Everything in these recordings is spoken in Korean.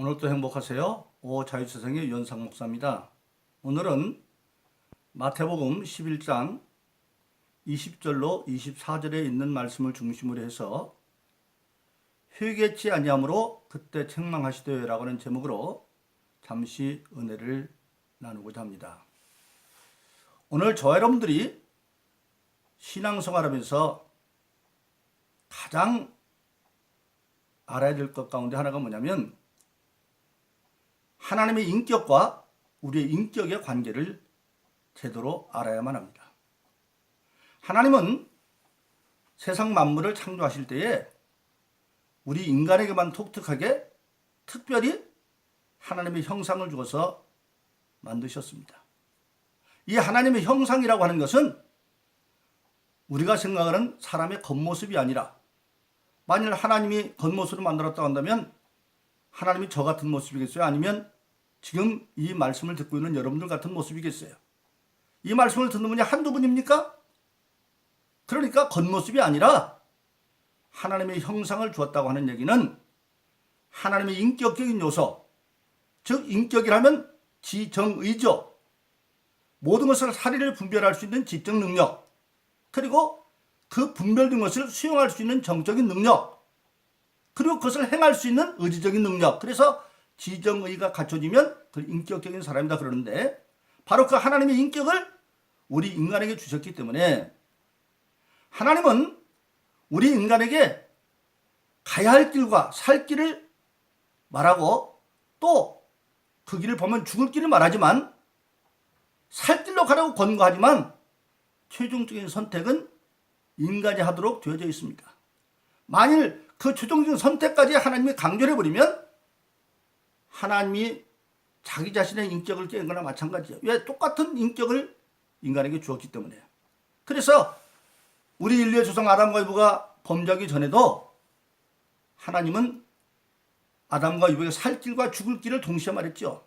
오늘도 행복하세요. 오 자유세상의 유현상 목사입니다. 오늘은 마태복음 11장 20절로 24절에 있는 말씀을 중심으로 해서 회개치 아니함으로 그때 책망하시되라고 하는 제목으로 잠시 은혜를 나누고자 합니다. 오늘 저 여러분들이 신앙생활하면서 가장 알아야 될 것 가운데 하나가 뭐냐면 하나님의 인격과 우리의 인격의 관계를 제대로 알아야만 합니다. 하나님은 세상 만물을 창조하실 때에 우리 인간에게만 독특하게 특별히 하나님의 형상을 주어서 만드셨습니다. 이 하나님의 형상이라고 하는 것은 우리가 생각하는 사람의 겉모습이 아니라 만일 하나님이 겉모습으로 만들었다고 한다면 하나님이 저 같은 모습이겠어요? 아니면 지금 이 말씀을 듣고 있는 여러분들 같은 모습이겠어요? 이 말씀을 듣는 분이 한두 분입니까? 그러니까 겉모습이 아니라 하나님의 형상을 주었다고 하는 얘기는 하나님의 인격적인 요소, 즉 인격이라면 지정의죠. 모든 것을 사리를 분별할 수 있는 지적 능력, 그리고 그 분별된 것을 수용할 수 있는 정적인 능력, 그리고 그것을 행할 수 있는 의지적인 능력. 그래서 지정의가 갖춰지면 그 인격적인 사람이다 그러는데 바로 그 하나님의 인격을 우리 인간에게 주셨기 때문에 하나님은 우리 인간에게 가야 할 길과 살 길을 말하고 또 그 길을 보면 죽을 길을 말하지만 살 길로 가라고 권고하지만 최종적인 선택은 인간이 하도록 되어져 있습니다. 만일 그 최종적인 선택까지 하나님이 강조해 버리면 하나님이 자기 자신의 인격을 깨는 거나 마찬가지예요. 왜 똑같은 인격을 인간에게 주었기 때문에. 그래서 우리 인류의 조상 아담과 이브가 범죄하기 전에도 하나님은 아담과 이브에게 살 길과 죽을 길을 동시에 말했죠.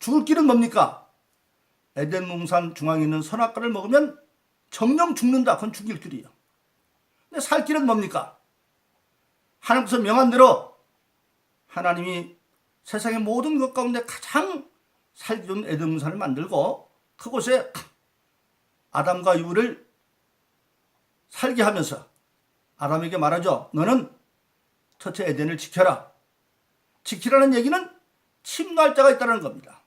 죽을 길은 뭡니까? 에덴 농산 중앙에 있는 선악과를 먹으면 정령 죽는다. 그건 죽일 길이에요. 근데 살 길은 뭡니까? 하나님께서 명한 대로 하나님이 세상의 모든 것 가운데 가장 살기 좋은 에덴 농산을 만들고 그곳에 아담과 이브를 살게 하면서 아담에게 말하죠. 너는 첫째 에덴을 지켜라. 지키라는 얘기는 침노할 자가 있다는 겁니다.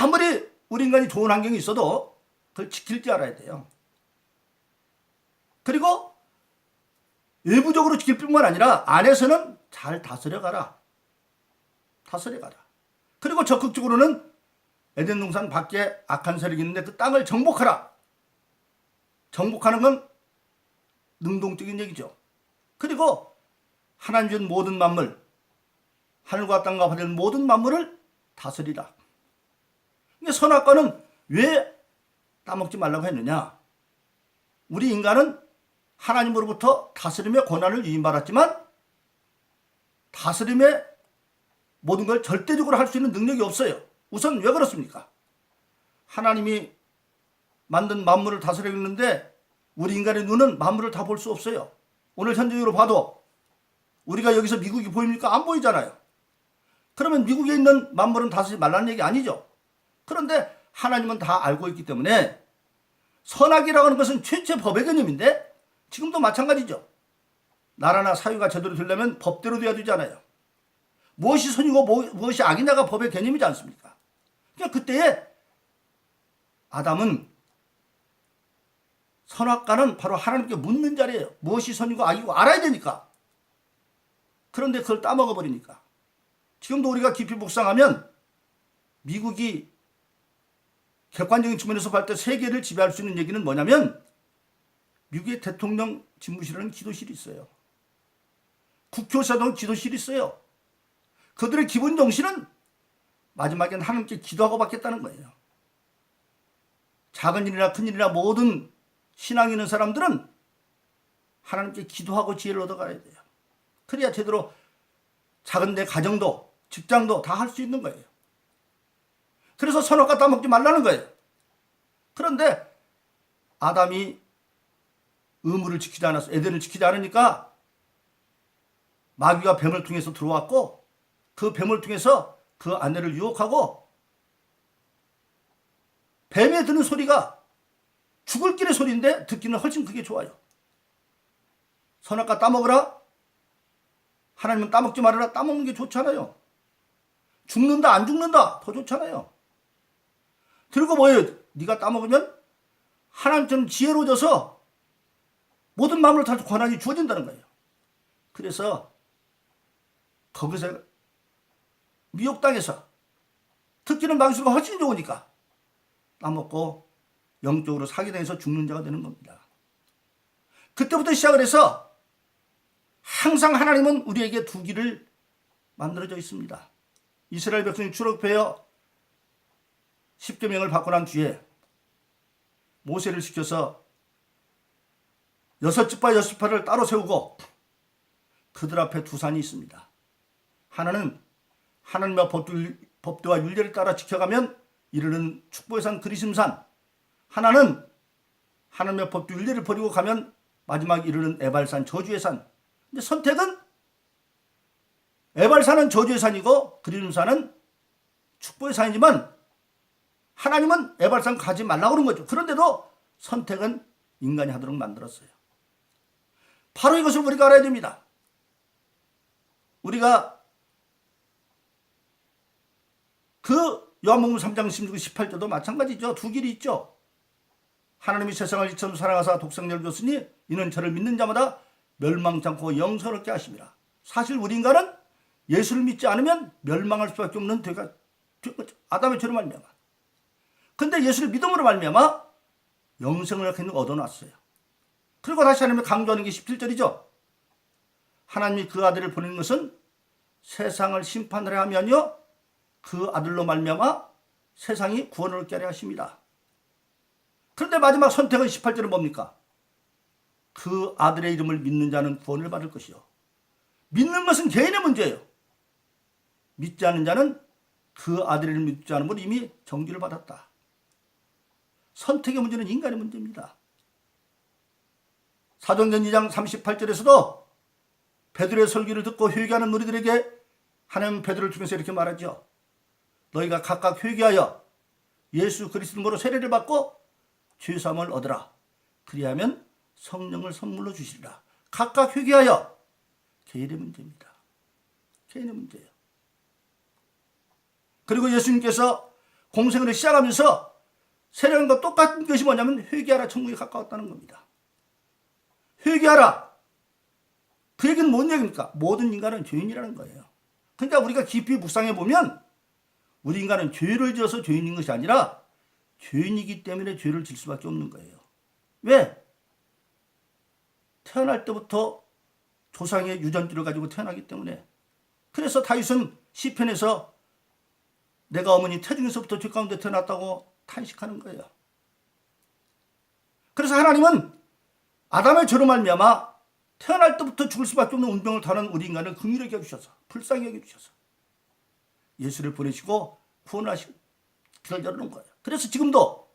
아무리 우리 인간이 좋은 환경이 있어도 그걸 지킬 줄 알아야 돼요. 그리고 외부적으로 지킬 뿐만 아니라 안에서는 잘 다스려 가라. 다스려 가라. 그리고 적극적으로는 에덴 동산 밖에 악한 세력이 있는데 그 땅을 정복하라. 정복하는 건 능동적인 얘기죠. 그리고 하나님 준 모든 만물, 하늘과 땅과 바다의 모든 만물을 다스리라. 근데 선악과는 왜 따먹지 말라고 했느냐? 우리 인간은 하나님으로부터 다스림의 권한을 위임받았지만 다스림의 모든 걸 절대적으로 할 수 있는 능력이 없어요. 우선 왜 그렇습니까? 하나님이 만든 만물을 다스리고 있는데 우리 인간의 눈은 만물을 다 볼 수 없어요. 오늘 현재적으로 봐도 우리가 여기서 미국이 보입니까? 안 보이잖아요. 그러면 미국에 있는 만물은 다스리지 말라는 얘기 아니죠. 그런데 하나님은 다 알고 있기 때문에 선악이라고 하는 것은 최초의 법의 개념인데 지금도 마찬가지죠. 나라나 사회가 제대로 되려면 법대로 돼야 되잖아요. 무엇이 선이고 뭐, 무엇이 악이냐가 법의 개념이지 않습니까? 그러니까 그때에 아담은 선악과는 바로 하나님께 묻는 자리예요. 무엇이 선이고 악이고 알아야 되니까. 그런데 그걸 따먹어 버리니까. 지금도 우리가 깊이 묵상하면 미국이 객관적인 측면에서 볼 때 세계를 지배할 수 있는 얘기는 뭐냐면 미국의 대통령 집무실에는 기도실이 있어요. 국교사동 기도실이 있어요. 그들의 기본 정신은 마지막엔 하나님께 기도하고 받겠다는 거예요. 작은 일이나 큰 일이나 모든 신앙 있는 사람들은 하나님께 기도하고 지혜를 얻어가야 돼요. 그래야 제대로 작은 내 가정도 직장도 다 할 수 있는 거예요. 그래서 선악과 따먹지 말라는 거예요. 그런데 아담이 의무를 지키지 않았어. 에덴을 지키지 않으니까 마귀가 뱀을 통해서 들어왔고 그 뱀을 통해서 그 아내를 유혹하고 뱀에 드는 소리가 죽을 길의 소리인데 듣기는 훨씬 그게 좋아요. 선악과 따먹으라? 하나님은 따먹지 말아라. 따먹는 게 좋잖아요. 죽는다 안 죽는다 더 좋잖아요. 그리고 뭐예요? 네가 따먹으면 하나님처럼 지혜로워져서 모든 마음을 다 권한이 주어진다는 거예요. 그래서 거기서 미혹당해서 특기는 방수가 훨씬 좋으니까 따먹고 영적으로 사기당해서 죽는 자가 되는 겁니다. 그때부터 시작을 해서 항상 하나님은 우리에게 두 길을 만들어져 있습니다. 이스라엘 백성이 출애굽하여 십계명을 받고 난 뒤에 모세를 시켜서 여섯 지파 여섯 지파를 따로 세우고 그들 앞에 두 산이 있습니다. 하나는 하나님의 법도와 윤례를 따라 지켜가면 이르는 축복의 산 그리심산 하나는 하나님의 법도 윤례를 버리고 가면 마지막 이르는 에발산 저주의 산 근데 선택은 에발산은 저주의 산이고 그리심산은 축복의 산이지만 하나님은 에발산 가지 말라고 그런 거죠. 그런데도 선택은 인간이 하도록 만들었어요. 바로 이것을 우리가 알아야 됩니다. 우리가 그 요한복음 3장 16, 18절도 마찬가지죠. 두 길이 있죠. 하나님이 세상을 이처럼 사랑하사 독생자를 줬으니 이는 저를 믿는 자마다 멸망치 않고 영생롭게 하심이라. 사실 우리 인간은 예수를 믿지 않으면 멸망할 수밖에 없는 죄가 아담의 죄로 말미암아. 근데 예수를 믿음으로 말미암아 영생을 얻어놨어요. 그리고 다시 하나님을 강조하는 게 17절이죠. 하나님이 그 아들을 보낸 것은 세상을 심판하려 하면요. 그 아들로 말미암아 세상이 구원을 얻게 하려 하십니다. 그런데 마지막 선택은 18절은 뭡니까? 그 아들의 이름을 믿는 자는 구원을 받을 것이요. 믿는 것은 개인의 문제예요. 믿지 않는 자는 그 아들을 믿지 분 이미 정지를 받았다. 선택의 문제는 인간의 문제입니다. 사도행전 2장 38절에서도 베드로의 설교를 듣고 회개하는 무리들에게 하나님 베드로를 통해서 이렇게 말하죠. 너희가 각각 회개하여 예수 그리스도로 세례를 받고 죄 사함을 얻으라. 그리하면 성령을 선물로 주시리라. 각각 회개하여 개인의 문제입니다. 개인의 문제예요. 그리고 예수님께서 공생을 시작하면서 세례한과 똑같은 것이 뭐냐면 회개하라 천국에 가까웠다는 겁니다. 회개하라. 그 얘기는 뭔 얘기입니까? 모든 인간은 죄인이라는 거예요. 그러니까 우리가 깊이 묵상해 보면 우리 인간은 죄를 지어서 죄인인 것이 아니라 죄인이기 때문에 죄를 질 수밖에 없는 거예요. 왜? 태어날 때부터 조상의 유전주를 가지고 태어나기 때문에 그래서 다윗은 시편에서 내가 어머니 태중에서부터 죄 가운데 태어났다고 탄식하는 거예요. 그래서 하나님은 아담의 죄로 말미암아 태어날 때부터 죽을 수밖에 없는 운명을 타는 우리 인간을 긍휼하게 여주셔서 불쌍히 여주셔서 예수를 보내시고 구원하시고 길을 열어놓은 거예요. 그래서 지금도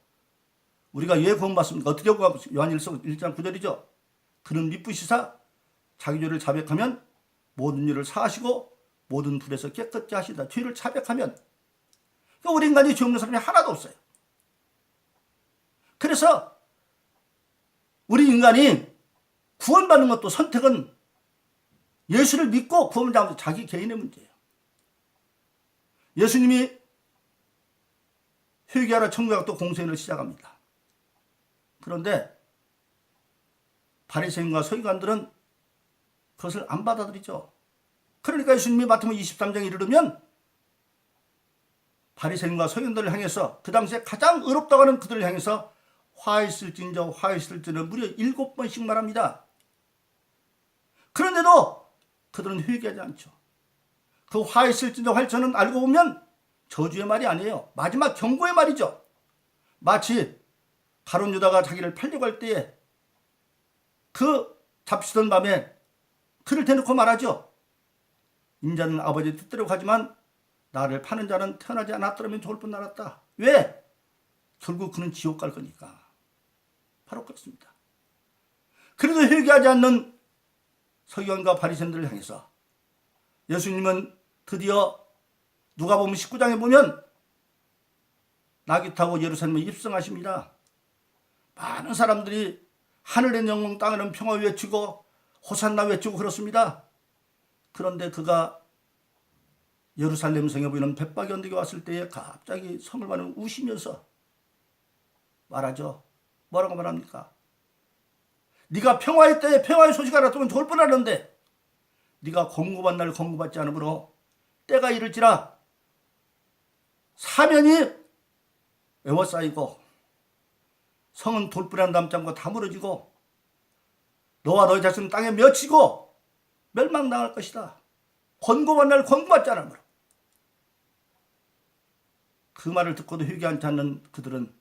우리가 왜 구원받습니까? 어떻게 구원받습니까? 요한일서 1장 9절이죠. 그는 미쁘시사 자기 죄를 자백하면 모든 일을 사하시고 모든 불에서 깨끗게 하시다. 죄를 자백하면 그러니까 우리 인간이 죄 없는 사람이 하나도 없어요. 그래서 우리 인간이 구원받는 것도 선택은 예수를 믿고 구원받는 자기 개인의 문제예요. 예수님이 회개하라 또 공생을 시작합니다. 그런데 바리새인과 서기관들은 그것을 안 받아들이죠. 그러니까 예수님이 마태복음 23장에 이르면 바리새인과 서기관들을 향해서 그 당시에 가장 의롭다고 하는 그들을 향해서 화했을진저 화했을지는 무려 일곱 번씩 말합니다. 그런데도 그들은 회개하지 않죠. 그 화했을진저 화했저는 알고 보면 저주의 말이 아니에요. 마지막 경고의 말이죠. 마치 가론 유다가 자기를 팔려고 할 때에 그 잡시던 밤에 그를 대놓고 말하죠. 인자는 아버지 뜻대로 가지만 나를 파는 자는 태어나지 않았더라면 좋을 뻔 알았다. 왜? 결국 그는 지옥 갈 거니까. 바로 그렇습니다. 그래도 회개하지 않는 서기관과 바리새인들을 향해서 예수님은 드디어 누가 보면 19장에 보면 나귀 타고 예루살렘에 입성하십니다. 많은 사람들이 하늘의 영광 땅에는 평화 외치고 호산나 외치고 그렇습니다. 그런데 그가 예루살렘 성에 보이는 백박이 언덕에 왔을 때에 갑자기 성을 바는 우시면서 말하죠. 뭐라고 말합니까? 네가 평화의 때에 평화의 소식 알았으면 좋을 뻔하는데 네가 공급한 날 공급받지 않으므로 때가 이를지라 사면이 에워싸이고 성은 돌부란 담장과 다 무너지고 너와 너희 자손은 땅에 맺히고 멸망당할 것이다. 권고한 날 권고받지 않으므로 그 말을 듣고도 회개하지 않는 그들은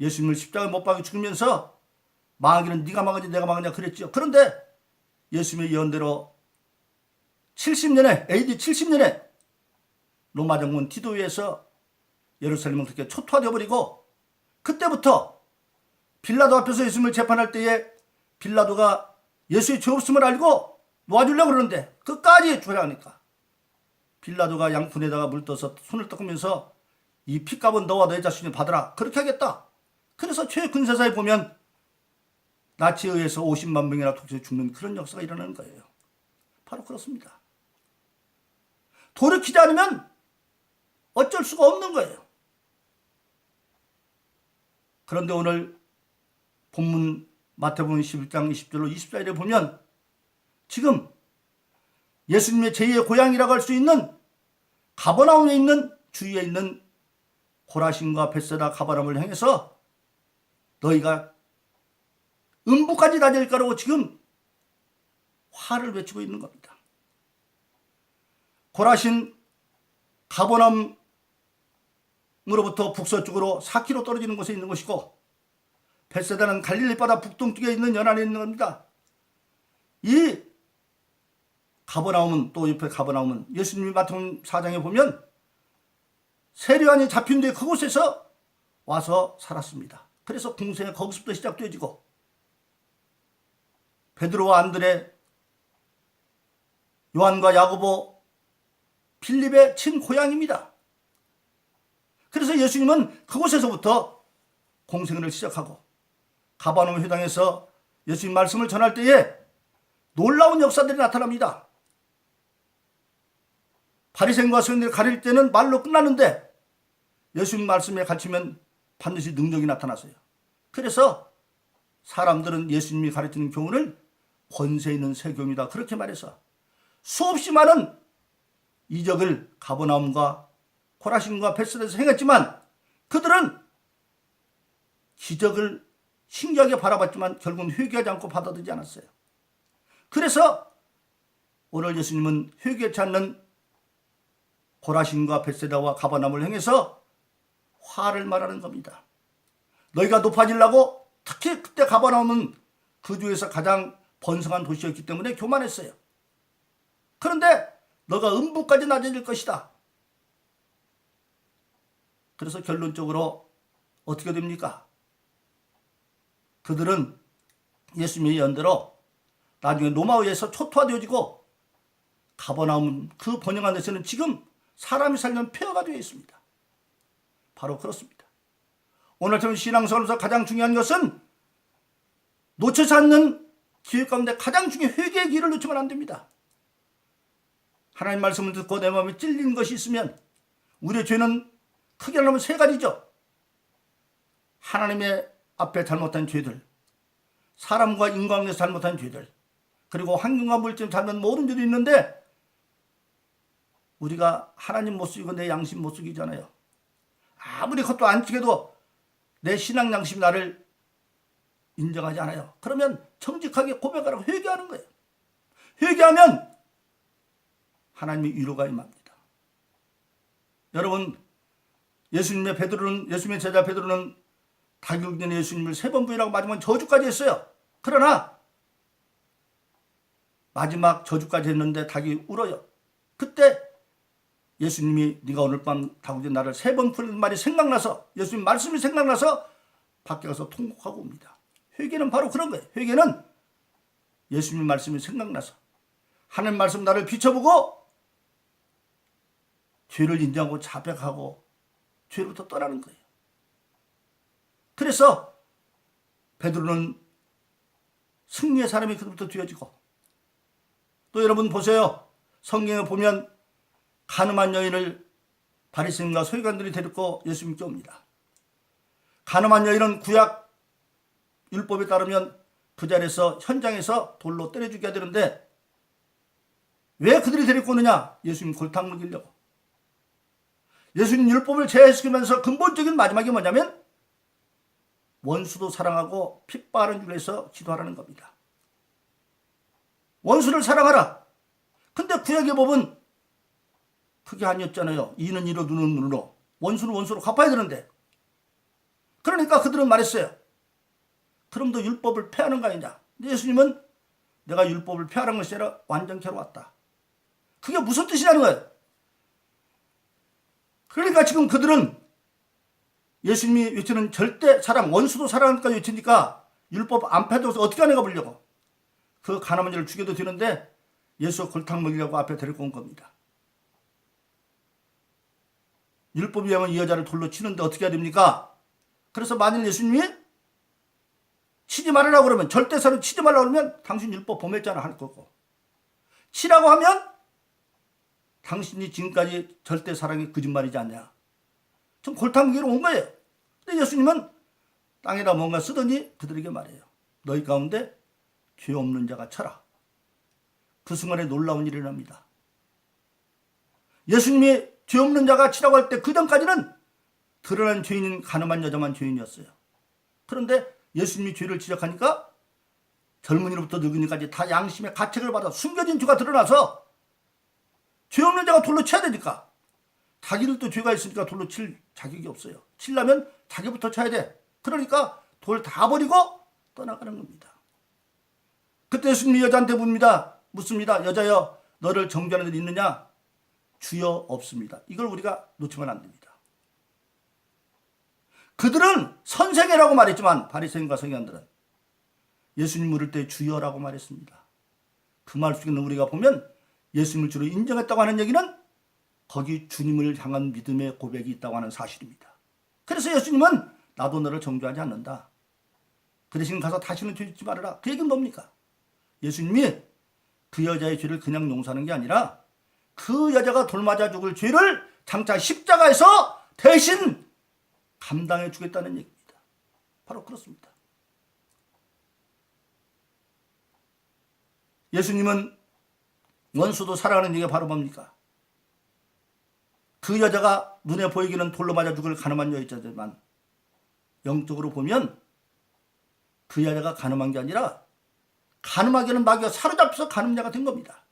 예수님을 십자가에 못 박아 죽으면서 망하기는 네가 망하지 내가 망하냐 그랬지요. 그런데 예수님의 예언대로 70년에 AD 70년에 로마 정권 디도에서 예루살렘은 그렇게 초토화되어 버리고 그때부터 빌라도 앞에서 예수님을 재판할 때에 빌라도가 예수의 죄 없음을 알고 놓아주려고 그러는데 끝까지 조회하니까 빌라도가 양푼에다가 물 떠서 손을 닦으면서 이 피값은 너와 너의 자신이 받으라 그렇게 하겠다. 그래서 최근세사에 보면 나치에 의해서 50만 명이나 독재에 죽는 그런 역사가 일어나는 거예요. 바로 그렇습니다. 돌이키지 않으면 어쩔 수가 없는 거예요. 그런데 오늘 본문 마태복음 11장 20절로 24절에 보면 지금 예수님의 제2의 고향이라고 할 수 있는 가버나움에 있는 주위에 있는 호라신과 벳세다 가버나움을 향해서 너희가 음부까지 다질 거라고 지금 화를 외치고 있는 겁니다. 고라신 가버나움으로부터 북서쪽으로 4km 떨어지는 곳에 있는 곳이고 벳세다는 갈릴리 바다 북동쪽에 있는 연안에 있는 겁니다. 이 가버나움은 또 옆에 가버나움은 예수님이 맡은 사장에 보면 세례안이 잡힌 뒤에 그곳에서 와서 살았습니다. 그래서 공생이 거기서부터 시작되어지고 베드로와 안드레, 요한과 야고보, 필립의 친고향입니다. 그래서 예수님은 그곳에서부터 공생을 시작하고 가바나움 회당에서 예수님 말씀을 전할 때에 놀라운 역사들이 나타납니다. 바리새인과 서인들이 가릴 때는 말로 끝나는데 예수님 말씀에 갇히면 반드시 능력이 나타났어요. 그래서 사람들은 예수님이 가르치는 교훈을 권세 있는 세교입니다. 그렇게 말해서 수없이 많은 이적을 가버나움과 코라신과 베스에서 행했지만 그들은 기적을 신기하게 바라봤지만 결국은 회개하지 않고 받아들이지 않았어요. 그래서 오늘 예수님은 회개치 않는 고라신과 베세다와 가바나움을 향해서 화를 말하는 겁니다. 너희가 높아지려고 특히 그때 가바나움은 그 주에서 가장 번성한 도시였기 때문에 교만했어요. 그런데 너가 음부까지 낮아질 것이다. 그래서 결론적으로 어떻게 됩니까? 그들은 예수님의 연대로 나중에 로마의에서 초토화되어지고 가버나움 그 번영한 데서는 지금 사람이 살면 폐허가 되어 있습니다. 바로 그렇습니다. 오늘처럼 신앙생활에서 가장 중요한 것은 놓치지 않는 기회 가운데 가장 중요한 회개의 길을 놓치면 안 됩니다. 하나님 말씀을 듣고 내 마음에 찔리는 것이 있으면 우리의 죄는 크게 하면 세 가지죠. 하나님의 앞에 잘못한 죄들, 사람과 인간관계에서 잘못한 죄들, 그리고 환경과 물질 잘못 모든 죄도 있는데 우리가 하나님 못 쓰고 내 양심 못 쓰기잖아요. 아무리 그것도 안 찍어도 내 신앙 양심이 나를 인정하지 않아요. 그러면 정직하게 고백하라고 회개하는 거예요. 회개하면 하나님의 위로가 임합니다. 여러분 예수님의 베드로는 예수님의 제자 베드로는 다격전에 예수님을 세 번 부인하고 마지막 저주까지 했어요. 그러나 마지막 저주까지 했는데 닭이 울어요. 그때 예수님이 네가 오늘 밤 다국전 나를 세 번 부르는 말이 생각나서 예수님 말씀이 생각나서 밖에 가서 통곡하고 옵니다. 회개는 바로 그런 거예요. 회개는 예수님 말씀이 생각나서 하나님 말씀 나를 비춰보고 죄를 인정하고 자백하고 죄로부터 떠나는 거예요. 그래서 베드로는 승리의 사람이 그로부터 되어지고 또 여러분 보세요. 성경에 보면 가늠한 여인을 바리새인과 서기관들이 데리고 예수님께 옵니다. 가늠한 여인은 구약 율법에 따르면 그 자리에서 현장에서 돌로 때려 죽여야 되는데 왜 그들이 데리고 오느냐? 예수님 골탕 먹이려고. 예수님 율법을 제시키면서 근본적인 마지막이 뭐냐면 원수도 사랑하고 핏바른 줄에서 기도하라는 겁니다. 원수를 사랑하라. 근데 구약의 법은 그게 아니었잖아요. 이는 이로 눈은 눈으로 원수는 원수로 갚아야 되는데 그러니까 그들은 말했어요. 그럼 너 율법을 폐하는 거 아니냐? 예수님은 내가 율법을 폐하는 것이 아니라 완전케 하러 왔다. 그게 무슨 뜻이냐는 거예요. 그러니까 지금 그들은 예수님이 외치는 절대 사랑, 원수도 사랑하니까 외치니까 율법 안 폐도서 어떻게 하는가 보려고. 그 가나만 자를 죽여도 되는데 예수 골탕 먹이려고 앞에 데리고 온 겁니다. 율법이 하면 이 여자를 돌로 치는데 어떻게 해야 됩니까? 그래서 만일 예수님이 치지 말으라고 그러면 절대사를 치지 말라고 그러면 당신 율법 범했잖아 할 거고 치라고 하면 당신이 지금까지 절대 사랑이 거짓말이지 않냐. 좀 골탕 먹이러 온 거예요. 근데 예수님은 땅에다 뭔가 쓰더니 그들에게 말해요. 너희 가운데 죄 없는 자가 쳐라. 그 순간에 놀라운 일이 일어납니다. 예수님이 죄 없는 자가 치라고 할 때 그 전까지는 드러난 죄인인 가늠한 여자만 죄인이었어요. 그런데 예수님이 죄를 지적하니까 젊은이로부터 늙은이까지 다 양심의 가책을 받아 숨겨진 죄가 드러나서 죄 없는 자가 돌로 쳐야 되니까 자기들도 죄가 있으니까 돌로 칠 자격이 없어요. 치려면 자기부터 쳐야 돼. 그러니까 돌 다 버리고 떠나가는 겁니다. 그때 예수님이 여자한테 묻습니다. 묻습니다. 여자여 너를 정죄하는 일 있느냐? 주여 없습니다. 이걸 우리가 놓치면 안 됩니다. 그들은 선생이라고 말했지만 바리새인과 성경들은 예수님 물을 때 주여라고 말했습니다. 그 말 속에 는 우리가 보면 예수님을 주로 인정했다고 하는 얘기는 거기 주님을 향한 믿음의 고백이 있다고 하는 사실입니다. 그래서 예수님은 나도 너를 정죄하지 않는다. 그 대신 가서 다시는 죄 짓지 말아라. 그 얘기는 뭡니까? 예수님이 그 여자의 죄를 그냥 용서하는 게 아니라 그 여자가 돌맞아 죽을 죄를 장차 십자가에서 대신 감당해 주겠다는 얘기입니다. 바로 그렇습니다. 예수님은 원수도 사랑하는 얘기가 바로 뭡니까? 그 여자가 눈에 보이기는 돌로 맞아 죽을 가늠한 여자지만 영적으로 보면 그 여자가 가늠한 게 아니라 가늠하게는 마귀가 사로잡혀서 가늠자가 된 겁니다.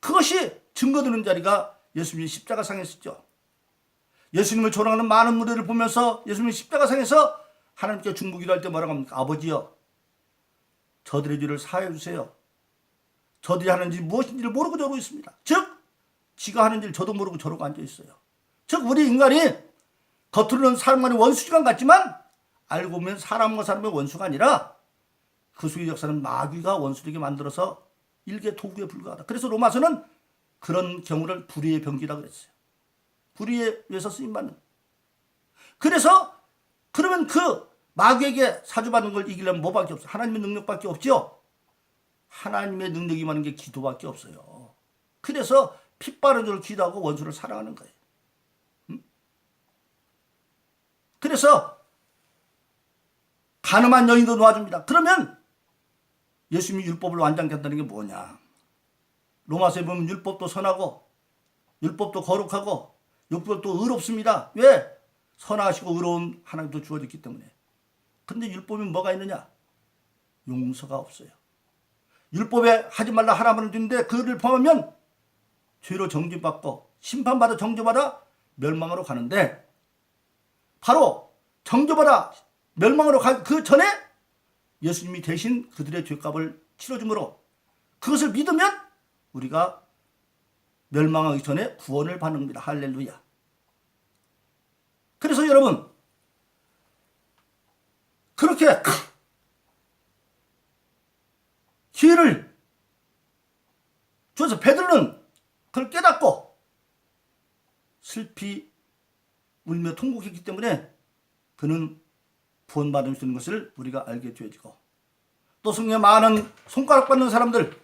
그것이 증거되는 자리가 예수님이 십자가상에 있었죠. 예수님을 조롱하는 많은 무대를 보면서 예수님이 십자가상에서 하나님께 중보 기도 할 때 뭐라고 합니까? 아버지여 저들의 죄를 사하여 주세요. 저들이 하는 지 무엇인지를 모르고 저러고 있습니다. 즉 지가 하는 일 저도 모르고 저러고 앉아 있어요. 즉 우리 인간이 겉으로는 사람과의 원수지간 같지만 알고 보면 사람과 사람의 원수가 아니라 그 속의 역사는 마귀가 원수되게 만들어서 일개 도구에 불과하다. 그래서 로마서는 그런 경우를 불의의 병기라 그랬어요. 불의에 의해서 쓰임 받는. 그래서 그러면 그 마귀에게 사주받는 걸 이기려면 뭐밖에 없어? 하나님의 능력밖에 없죠. 하나님의 능력이 많은 게 기도밖에 없어요. 그래서 핏바른 줄을 기도하고 원수를 사랑하는 거예요. 음? 그래서 가늠한 여인도 놓아줍니다. 그러면 예수님이 율법을 완전케 한다는 게 뭐냐? 로마서에 보면 율법도 선하고 율법도 거룩하고 율법도 의롭습니다. 왜? 선하시고 의로운 하나님도 주어졌기 때문에. 근데 율법이 뭐가 있느냐? 용서가 없어요. 율법에 하지 말라 하라는 주는데 그를 범하면 죄로 정죄받고 심판받아 정죄받아 멸망으로 가는데 바로 정죄받아 멸망으로 갈그 전에 예수님이 대신 그들의 죄값을 치러줌으로 그것을 믿으면 우리가 멸망하기 전에 구원을 받는 겁니다. 할렐루야. 그래서 여러분 그렇게 기회를 줘서 베들은 그걸 깨닫고 슬피 울며 통곡했기 때문에 그는 구원받을 수 있는 것을 우리가 알게 되어지고 또 성령의 많은 손가락 받는 사람들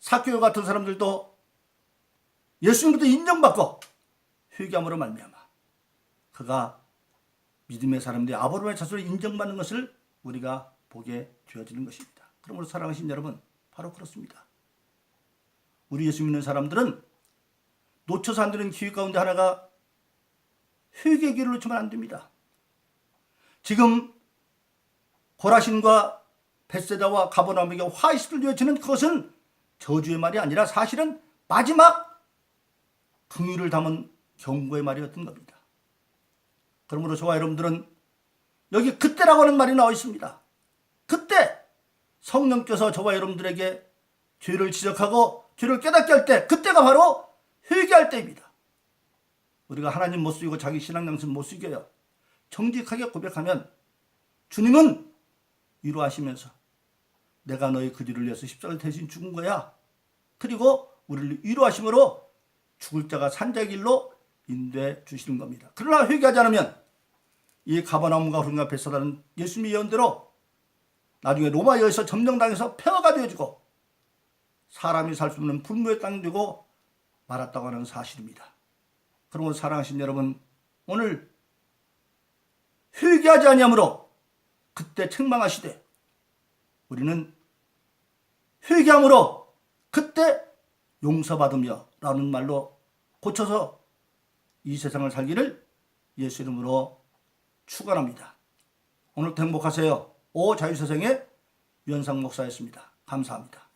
사교육 같은 사람들도 예수님부터 인정받고 회개함으로 말미암아 그가 믿음의 사람들이 아브라함의 자손을 인정받는 것을 우리가 보게 되어지는 것입니다. 그러므로 사랑하신 여러분 바로 그렇습니다. 우리 예수 믿는 사람들은 놓쳐서 안 되는 기회 가운데 하나가 회개 기회를 놓치면 안 됩니다. 지금 고라신과 베세다와 가버나움에게 화이스를 외치는 그것은 저주의 말이 아니라 사실은 마지막 긍휼을 담은 경고의 말이었던 겁니다. 그러므로 저와 여러분들은 여기 그때라고 하는 말이 나와 있습니다. 그때 성령께서 저와 여러분들에게 죄를 지적하고 죄를 깨닫게 할 때 그때가 바로 회개할 때입니다. 우리가 하나님 못 쓰고 자기 신앙 양심 못 쓰겨요. 정직하게 고백하면 주님은 위로하시면서 내가 너의 그 죄를 위해서 십자가를 대신 죽은 거야. 그리고 우리를 위로하심으로 죽을 자가 산자의 길로 인도해 주시는 겁니다. 그러나 회개하지 않으면 이 가버나움과 후른과 베사다는 예수님의 예언대로 나중에 로마여에서 점령당해서 폐허가 되어지고 사람이 살 수 없는 불무의 땅이 되고 말았다고 하는 사실입니다. 그러므로 사랑하신 여러분 오늘 회개하지 아니하므로 그때 책망하시되 우리는 회개함으로 그때 용서받으며 라는 말로 고쳐서 이 세상을 살기를 예수 이름으로 축원합니다. 오늘도 행복하세요. 오 자유세상의 유현상 목사였습니다. 감사합니다.